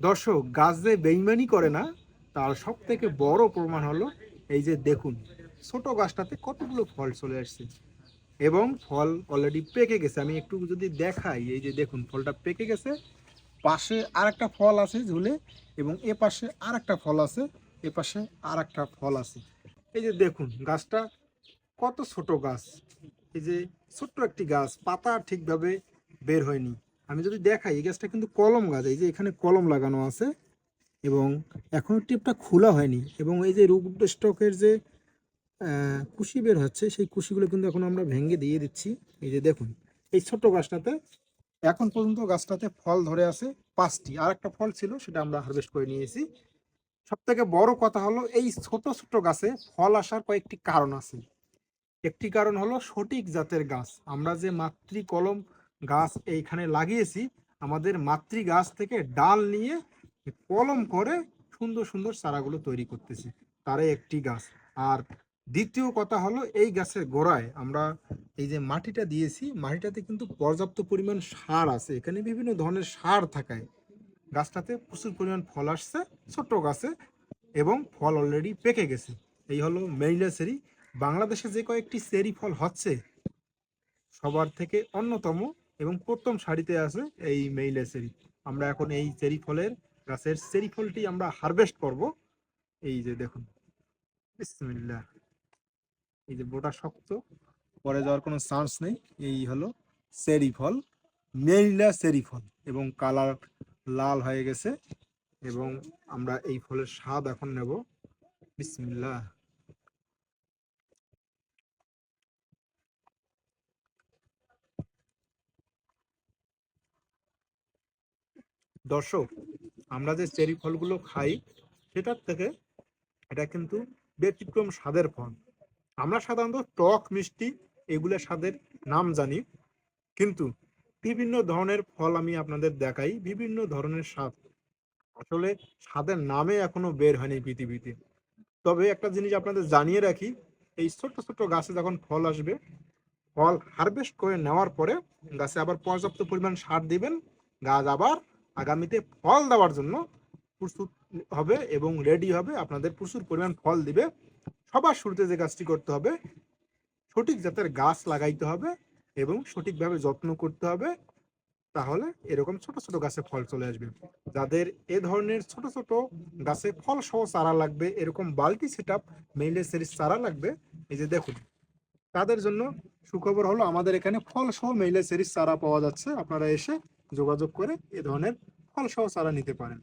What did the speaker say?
দর্শক, গাছ যে বেইমানি করে না, তার সব থেকে বড় প্রমাণ হলো এই যে দেখুন, ছোট গাছটাতে কতগুলো ফল চলে আসছে। এবং ফল অলরেডি পেকে গেছে। আমি একটু যদি দেখাই, এই যে দেখুন, ফলটা পেকে গেছে। পাশে আর একটা ফল আছে ঝুলে, এবং এ পাশে আর একটা ফল আছে, এ পাশে আর একটা ফল আছে। এই যে দেখুন, গাছটা কত ছোট গাছ। এই যে ছোট্ট একটি গাছ, পাতা ঠিকভাবে বের হয়নি। আমি যদি দেখাই, এই গাছটা কিন্তু কলম গাছ। এই যে এখানে কলম লাগানো আছে এবং এখনও টিপটা খোলা হয়নি এবং এই যে রুট স্টকের যে কুশি বের হচ্ছে, সেই কুশিগুলো কিন্তু এখন আমরা ভেঙে দিয়ে দিচ্ছি। এই যে দেখুন, এই ছোট গাছটাতে এখন পর্যন্ত গাছটাতে ফল ধরে আছে পাঁচটি। আর একটা ফল ছিল, সেটা আমরা হারভেস্ট করে নিয়েছি। সব থেকে বড় কথা হলো, এই ছোট ছোট গাছে ফল আসার কয়েকটি কারণ আছে। একটি কারণ হলো সঠিক জাতের গাছ। আমরা যে মাতৃ কলম গাছ এইখানে লাগিয়েছি, আমাদের মাতৃ গাছ থেকে ডাল নিয়ে কলম করে সুন্দর সুন্দর চারাগুলো তৈরি করতেছি তারে একটি গাছ। আর দ্বিতীয় কথা হলো, এই গাছের গোড়ায় আমরা এই যে মাটিটা দিয়েছি, মাটিটাতে কিন্তু পর্যাপ্ত পরিমাণ সার আছে। এখানে বিভিন্ন ধরনের সার থাকায় গাছটাতে প্রচুর পরিমাণ ফল আসছে, ছোট্ট গাছে, এবং ফল অলরেডি পেকে গেছে। এই হলো মেইলা সেরি বাংলাদেশে যে কয়েকটি সেরি ফল হচ্ছে, সবার থেকে অন্যতম এবং প্রথম সারিতে আছে এই মেইলা সেরি। আমরা এখন এই চেরি ফলের গাছের চেরি ফলটি আমরা হারভেস্ট করব। এই যে দেখুন, বিসমিল্লাহ। এই যে বোটা শক্ত, পরে যাওয়ার কোনো চান্স নেই। এই হলো চেরি ফল, মেইলা চেরি ফল, এবং কালার লাল হয়ে গেছে। এবং আমরা এই ফলের স্বাদ এখন নেব। বিসমিল্লাহ। দর্শক, আমরা যে চেরি ফলগুলো খাই, সেটার থেকে এটা কিন্তু ব্যতিক্রম স্বাদের ফল। আমরা সাধারণত টক, মিষ্টি এগুলো স্বাদের নাম জানি, কিন্তু বিভিন্ন ধরনের ফল আমি আপনাদের দেখাই, বিভিন্ন ধরনের স্বাদ। আসলে স্বাদের নামে এখনও বের হয়নি পৃথিবীতে। তবে একটা জিনিস আপনাদের জানিয়ে রাখি, এই ছোট ছোট গাছে যখন ফল আসবে, ফল হারভেস্ট করে নেওয়ার পরে গাছে আবার পর্যাপ্ত পরিমাণ সার দিবেন, গাছ আবার আগামীতে ফল দেওয়ার জন্য প্রস্তুত হবে এবং রেডি হবে, আপনাদের প্রচুর পরিমাণ ফল দিবে। সবার শুরুতে যে কাজটি করতে হবে, সঠিক জাতের গাছ লাগাইতে হবে এবং সঠিকভাবে যত্ন করতে হবে, তাহলে এরকম ছোট ছোট গাছে ফল চলে আসবে। যাদের এ ধরনের ছোট ছোট গাছে ফল সহ চারা লাগবে, এরকম বালতি সেট আপ মেইলে সিরিজ চারা লাগবে, এই যে দেখুন, তাদের জন্য সুখবর হলো আমাদের এখানে ফল সহ মেইলে সিরিজ চারা পাওয়া যাচ্ছে, আপনারা এসে যোগাযোগ করে এ ধরনের ফল সহ চারা নিতে পারেন।